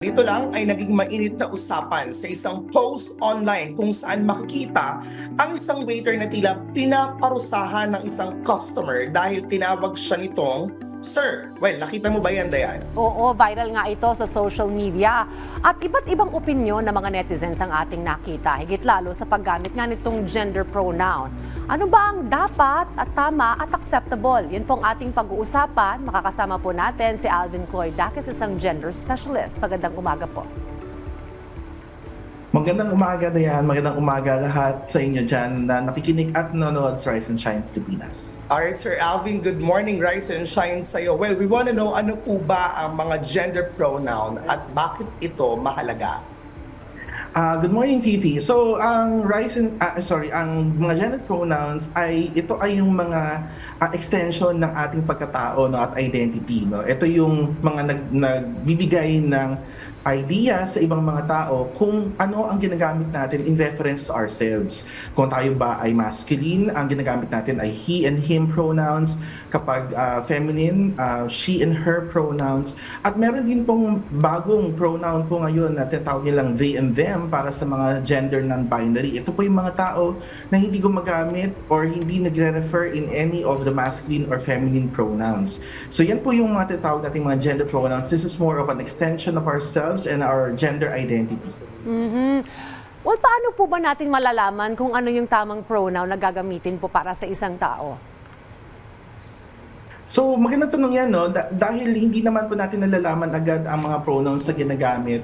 Dito lang ay naging mainit na usapan sa isang post online kung saan makikita ang isang waiter na tila pinaparusahan ng isang customer dahil tinawag siya nitong Sir. Well, nakita mo ba yan, Dayan? Oo, viral nga ito sa social media. At iba't ibang opinyon ng mga netizens ang ating nakita, higit lalo sa paggamit nga nitong gender pronoun. Ano ba ang dapat at tama at acceptable? Yan po ang ating pag-uusapan. Makakasama po natin si Alvin Cloydakis, isang gender specialist. Magandang umaga po. Magandang umaga na yan, magandang umaga lahat sa inyo dyan na nakikinig at nanonood sa Rise and Shine Pilipinas. Alright, Sir Alvin, good morning. Rise and shine sa'yo. Well, we want to know ano po ba ang mga gender pronoun at bakit ito mahalaga? Ah, good morning, Fifi. So, ang rise and, ah, sorry, ang mga gender pronouns ay, ito ay yung mga ah, extension ng ating pagkatao no, at identity. No? Ito yung mga nag, nagbibigay ng idea sa ibang mga tao kung ano ang ginagamit natin in reference to ourselves. Kung tayo ba ay masculine, ang ginagamit natin ay he and him pronouns. Kapag ah, feminine, ah, she and her pronouns. At meron din pong bagong pronoun po ngayon na tinatawag nilang they and them para sa mga gender non-binary. Ito po yung mga tao na hindi gumagamit or hindi nagre-refer in any of the masculine or feminine pronouns. So yan po yung mga tinatawag nating mga gender pronouns. This is more of an extension of ourselves and our gender identity. Mhm. Well, paano po ba natin malalaman kung ano yung tamang pronoun na gagamitin po para sa isang tao? So, magandang tanong yan, no? Da- dahil hindi naman po natin nalalaman agad ang mga pronouns na ginagamit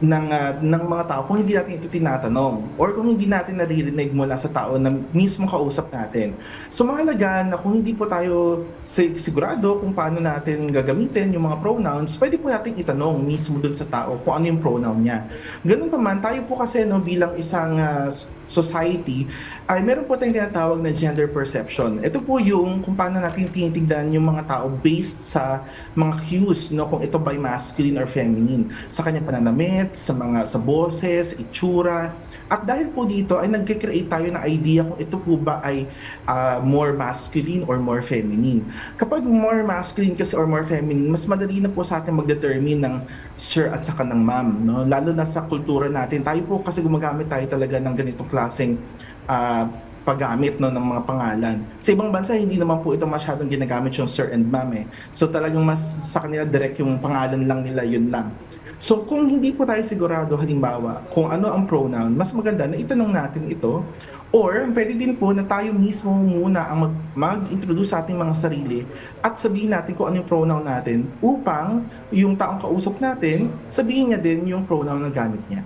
ng, ah, ng mga tao kung hindi natin ito tinatanong or kung hindi natin naririnig mula sa tao na mismo kausap natin. So, mahalaga na kung hindi po tayo sig- sigurado kung paano natin gagamitin yung mga pronouns, pwede po natin itanong mismo dun sa tao kung ano yung pronoun niya. Ganun pa man, tayo po kasi no, bilang isang ah, society, ay meron po tayong tinatawag na gender perception. Ito po yung kung paano natin tinitignan yung mga tao based sa mga cues, no, kung ito ba ay masculine or feminine. Sa kanyang pananamit, sa mga sa boses, itsura. At dahil po dito ay nagke-create tayo ng idea kung ito po ba ay ah, more masculine or more feminine. Kapag more masculine kasi or more feminine, mas madali na po sa atin mag-determine ng sir at saka ng ma'am. No? Lalo na sa kultura natin. Tayo po kasi gumagamit tayo talaga ng ganitong klaseng ah, paggamit no, ng mga pangalan. Sa ibang bansa, hindi naman po ito masyadong ginagamit yung sir and ma'am eh. So talagang mas sa kanila direct yung pangalan lang nila, yun lang. So kung hindi po tayo sigurado halimbawa kung ano ang pronoun, mas maganda na itanong natin ito or pwede din po na tayo mismo muna ang mag, mag-introduce sa ating mga sarili at sabihin natin kung ano yung pronoun natin upang yung taong kausap natin, sabihin niya din yung pronoun na gamit niya.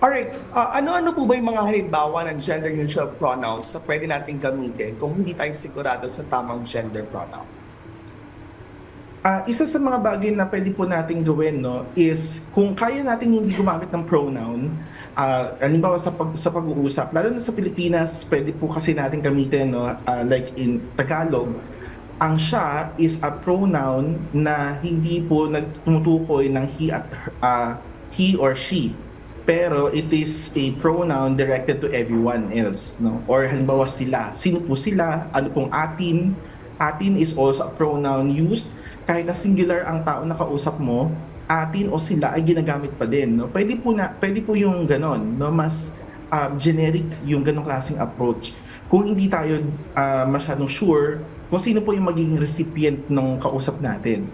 Alright, ah, ano-ano po ba yung mga halimbawa ng gender neutral pronouns na pwede natin gamitin kung hindi tayo sigurado sa tamang gender pronoun? Ah, isa sa mga bagay na pwede po nating gawin no is kung kaya natin hindi gumamit ng pronoun, ah halimbawa sa pag sa pag-uusap, lalo na sa Pilipinas, pwede po kasi natin gamitin no ah, like in Tagalog, ang siya is a pronoun na hindi po nagtumutukoy ng he at ah, he or she pero it is a pronoun directed to everyone else no or halimbawa sila sino po sila ano pong atin atin is also a pronoun used kahit na singular ang tao na kausap mo atin o sila ay ginagamit pa din no? Pwede po na pwede po yung ganon no? Mas um, generic yung ganong klaseng approach. Kung hindi tayo ah, masyadong sure kung sino po yung magiging recipient ng kausap natin.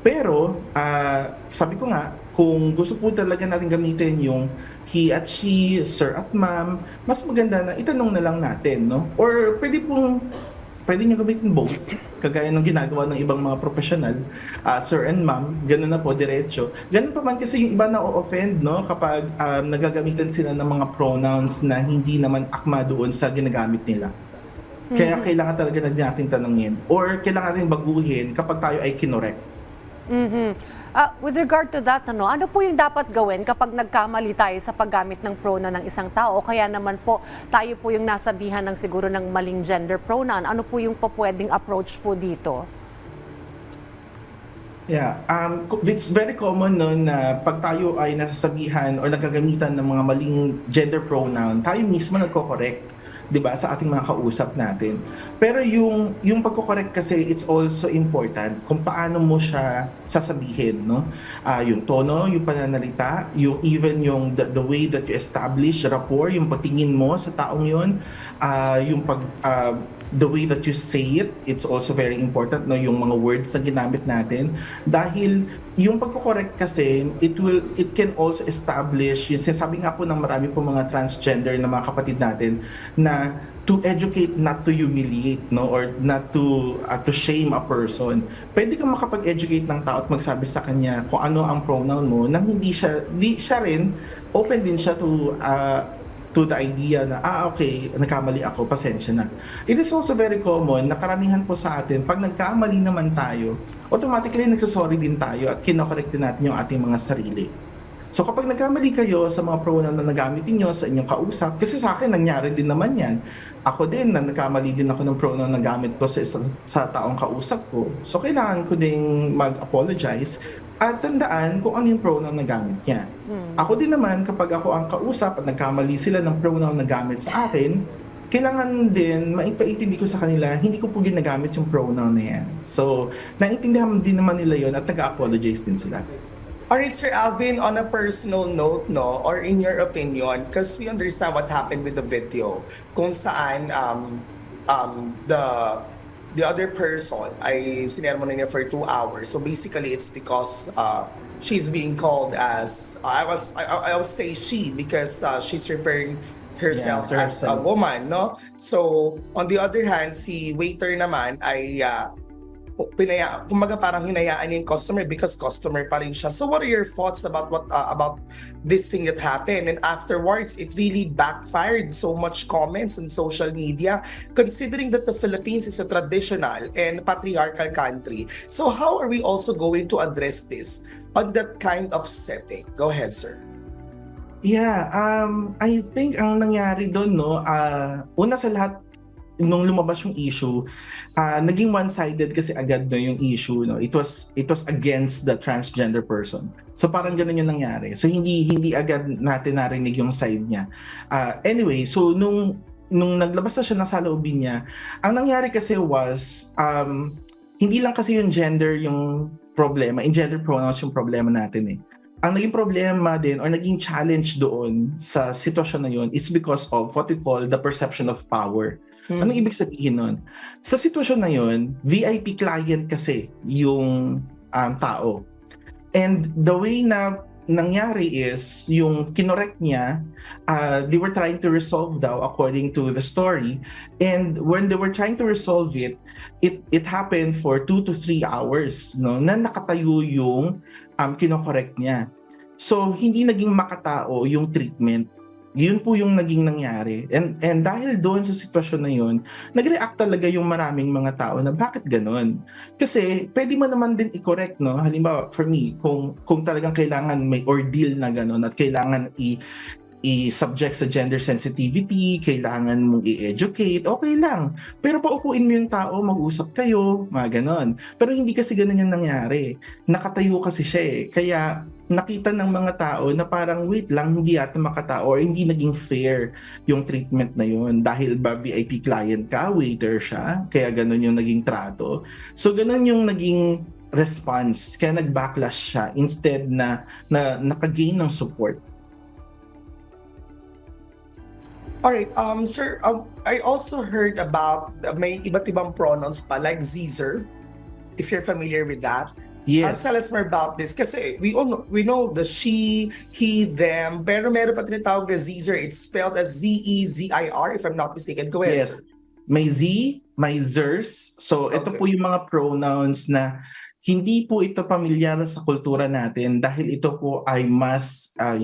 Pero, ah, sabi ko nga, kung gusto po talaga natin gamitin yung he at she, sir at ma'am, mas maganda na itanong na lang natin, no? Or pwede pong, pwede nyo gamitin both, kagaya ng ginagawa ng ibang mga professional, ah, sir and ma'am, ganun na po, diretso. Ganun pa man kasi yung iba na offend no? Kapag um, nagagamitan sila ng mga pronouns na hindi naman akma doon sa ginagamit nila. Kaya kailangan talaga na natin tanongin or kailangan natin baguhin kapag tayo ay kinorek. Mhm. Ah, with regard to that, ano, ano po yung dapat gawin kapag nagkamali tayo sa paggamit ng pronoun ng isang tao? O kaya naman po, tayo po yung nasabihan ng siguro ng maling gender pronoun. Ano po yung pwedeng approach po dito? Yeah, um, it's very common no, na pag tayo ay nasasabihan o nagagamitan ng mga maling gender pronoun, tayo mismo nagko-correct. 'Di ba, sa ating mga kausap natin. Pero yung yung pagko-correct kasi it's also important kung paano mo siya sasabihin, no? Ah, yung tono, yung pananalita, yung even yung the, the way that you establish rapport, yung patingin mo sa taong yun, ah, yung pag ah, the way that you say it, it's also very important no yung mga words na ginamit natin. Dahil yung pagko-correct kasi it will it can also establish yung sinasabi nga po ng marami po mga transgender na mga kapatid natin na to educate not to humiliate no or not to uh, to shame a person. Pwede kang makapag-educate ng tao at magsabi sa kanya kung ano ang pronoun mo nang hindi siya di siya rin open din siya to uh, to the idea na, ah, okay, nagkamali ako, pasensya na. It is also very common na karamihan po sa atin, pag nagkamali naman tayo, automatically nagsasorry din tayo at kinokorek din natin yung ating mga sarili. So kapag nagkamali kayo sa mga pronoun na nagamit niyo sa inyong kausap, kasi sa akin nangyari din naman yan. Ako din, na nagkamali din ako ng pronoun na gamit ko sa, sa, sa taong kausap ko. So kailangan ko ding mag-apologize at tandaan kung ano yung pronoun na gamit niya. Ako din naman, kapag ako ang kausap at nagkamali sila ng pronoun na gamit sa akin, kailangan din maipaintindi ko sa kanila, hindi ko po ginagamit yung pronoun na yan. So, naiintindihan din naman nila yon at nag-apologize din sila. Alright, Sir Alvin, on a personal note, no, or in your opinion, because we understand what happened with the video, kung saan um, um, the the other person ay sinermo na niya for two hours. So basically, it's because uh, she's being called as, I was, I, I- will say she, because uh, she's referring herself Yeah, as a herself. woman, no? So, on the other hand, si waiter naman ay uh, pinaya kumaga parang hinayaan yung customer because customer pa rin siya. So what are your thoughts about what uh, about this thing that happened and afterwards it really backfired so much comments on social media considering that the Philippines is a traditional and patriarchal country. So how are we also going to address this on that kind of setting? Go ahead, sir. Yeah, um, I think ang nangyari doon, no, ah, una sa lahat, nung lumabas yung issue, ah, naging one-sided kasi agad no yung issue, no. It was it was against the transgender person. So parang ganun yung nangyari. So hindi hindi agad natin narinig yung side niya. Ah, anyway, so nung nung naglabas na siya ng saloobin niya, ang nangyari kasi was um, hindi lang kasi yung gender yung problema, in gender pronouns yung problema natin eh ang naging problema din or naging challenge doon sa sitwasyon na yun is because of what we call the perception of power. Anong ibig sabihin nun? Sa sitwasyon na yun, VIP client kasi yung um, tao. And the way na nangyari is yung kinorek niya, uh, they were trying to resolve daw according to the story. And when they were trying to resolve it, it it happened for two to three hours no na nakatayo yung um, kinokorek niya. So, hindi naging makatao yung treatment. Yun po yung naging nangyari. And, and dahil doon sa sitwasyon na yun, nag-react talaga yung maraming mga tao na bakit ganun? Kasi pwede mo naman din i-correct, no? Halimbawa, for me, kung, kung talagang kailangan may ordeal na ganun at kailangan i- i-subject sa gender sensitivity, kailangan mong i-educate, okay lang. Pero paupuin mo yung tao, mag-usap kayo, mga ganon. Pero hindi kasi ganun yung nangyari. Nakatayo kasi siya eh. Kaya nakita ng mga tao na parang wait lang, hindi yata makatao or hindi naging fair yung treatment na yun. Dahil ba VIP client ka, waiter siya, kaya ganun yung naging trato. So ganun yung naging response, kaya nag-backlash siya instead na, na nakagain ng support. Alright, um, sir, um, I also heard about uh, may iba't ibang pronouns pa, like Caesar, if you're familiar with that. Uh, Yes. tell us more about this. Kasi we all know, we know the she, he, them, pero meron pa tinatawag na Caesar. It's spelled as Z-E-Z-I-R, if I'm not mistaken. Go ahead, Yes. sir. May Z, may Zers. So ito Okay. po yung mga pronouns na hindi po ito pamilyar sa kultura natin dahil ito po ay mas uh,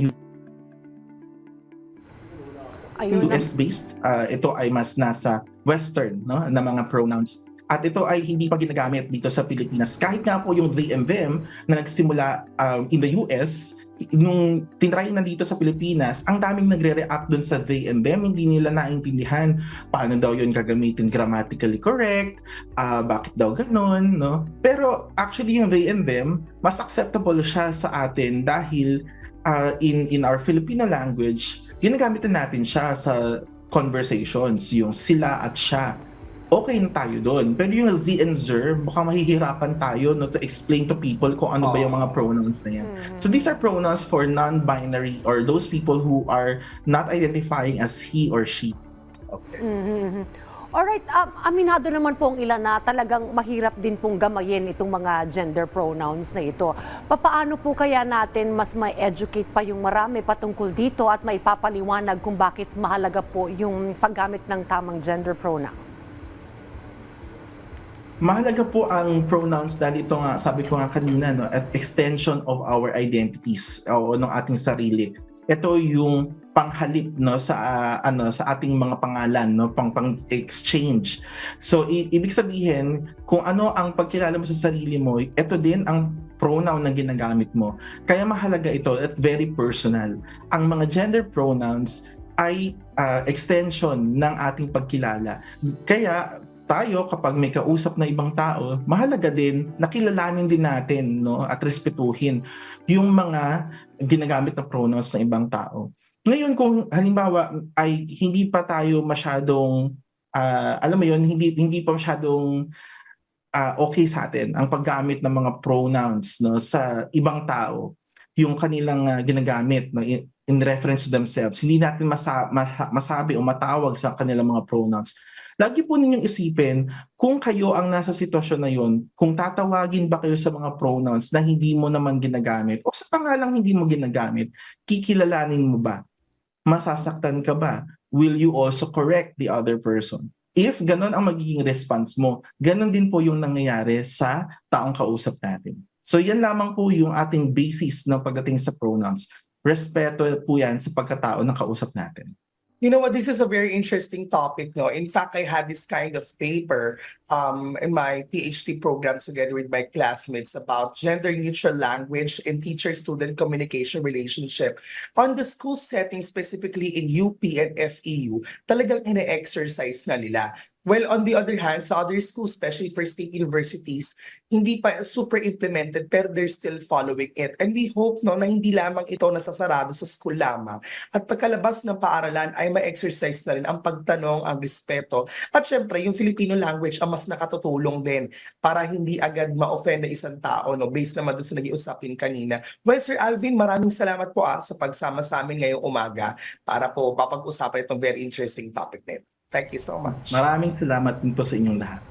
Ayun. US-based. Uh, ito ay mas nasa Western no, na mga pronouns. At ito ay hindi pa ginagamit dito sa Pilipinas. Kahit nga po yung they and them na nagsimula um, in the US, nung tinry na dito sa Pilipinas, ang daming nagre-react dun sa they and them, hindi nila naintindihan paano daw yun gagamitin grammatically correct, ah, bakit daw ganon, no? Pero actually yung they and them, mas acceptable siya sa atin dahil ah, in in our Filipino language, ginagamit na natin siya sa conversations, yung sila at siya. Okay na tayo doon. Pero yung Z and Zer, baka mahihirapan tayo no, to explain to people kung ano ba Oo. yung mga pronouns na yan. So these are pronouns for non-binary or those people who are not identifying as he or she. Okay. Mhm. Alright, um, aminado naman po ang ilan na talagang mahirap din pong gamayin itong mga gender pronouns na ito. Papaano po kaya natin mas may educate pa yung marami patungkol dito at may papaliwanag kung bakit mahalaga po yung paggamit ng tamang gender pronoun? Mahalaga po ang pronouns dahil ito nga, sabi ko nga kanina, no, at extension of our identities o ng ating sarili. Ito yung panghalip no sa ah, ano sa ating mga pangalan no pang pang exchange. So i- ibig sabihin kung ano ang pagkilala mo sa sarili mo, ito din ang pronoun na ginagamit mo. Kaya mahalaga ito at very personal. Ang mga gender pronouns ay ah, extension ng ating pagkilala. Kaya tayo kapag may kausap na ibang tao, mahalaga din nakilalanin din natin no at respetuhin yung mga ginagamit na pronouns ng ibang tao. Ngayon kung halimbawa ay hindi pa tayo masyadong ah, alam mo yun, hindi hindi pa masyadong ah, okay sa atin ang paggamit ng mga pronouns no sa ibang tao, yung kanilang ah, ginagamit no in, in reference to themselves. Hindi natin masa, masa- masabi o matawag sa kanilang mga pronouns. Lagi po ninyong isipin kung kayo ang nasa sitwasyon na yon, kung tatawagin ba kayo sa mga pronouns na hindi mo naman ginagamit o sa pangalang hindi mo ginagamit, kikilalanin mo ba? Masasaktan ka ba? Will you also correct the other person? If ganon ang magiging response mo, ganon din po yung nangyayari sa taong kausap natin. So yan lamang po yung ating basis ng pagdating sa pronouns. Respeto po yan sa pagkatao ng kausap natin. You know what? This is a very interesting topic, no? In fact, I had this kind of paper um, in my PhD program together with my classmates about gender neutral language and teacher-student communication relationship on the school setting, specifically in UP and FEU. Talagang ina-exercise na nila. Well, on the other hand, sa other schools, especially for state universities, hindi pa super implemented pero they're still following it. And we hope no, na hindi lamang ito nasasarado sa school lamang. At pagkalabas ng paaralan ay ma-exercise na rin ang pagtanong, ang respeto. At syempre, yung Filipino language ang mas nakatutulong din para hindi agad ma-offend na isang tao, no, based naman doon sa naging usapin kanina. Well, Sir Alvin, maraming salamat po ah, sa pagsama sa amin ngayong umaga para po papag-usapan itong very interesting topic na ito. Thank you so much. Maraming salamat din po sa inyong lahat.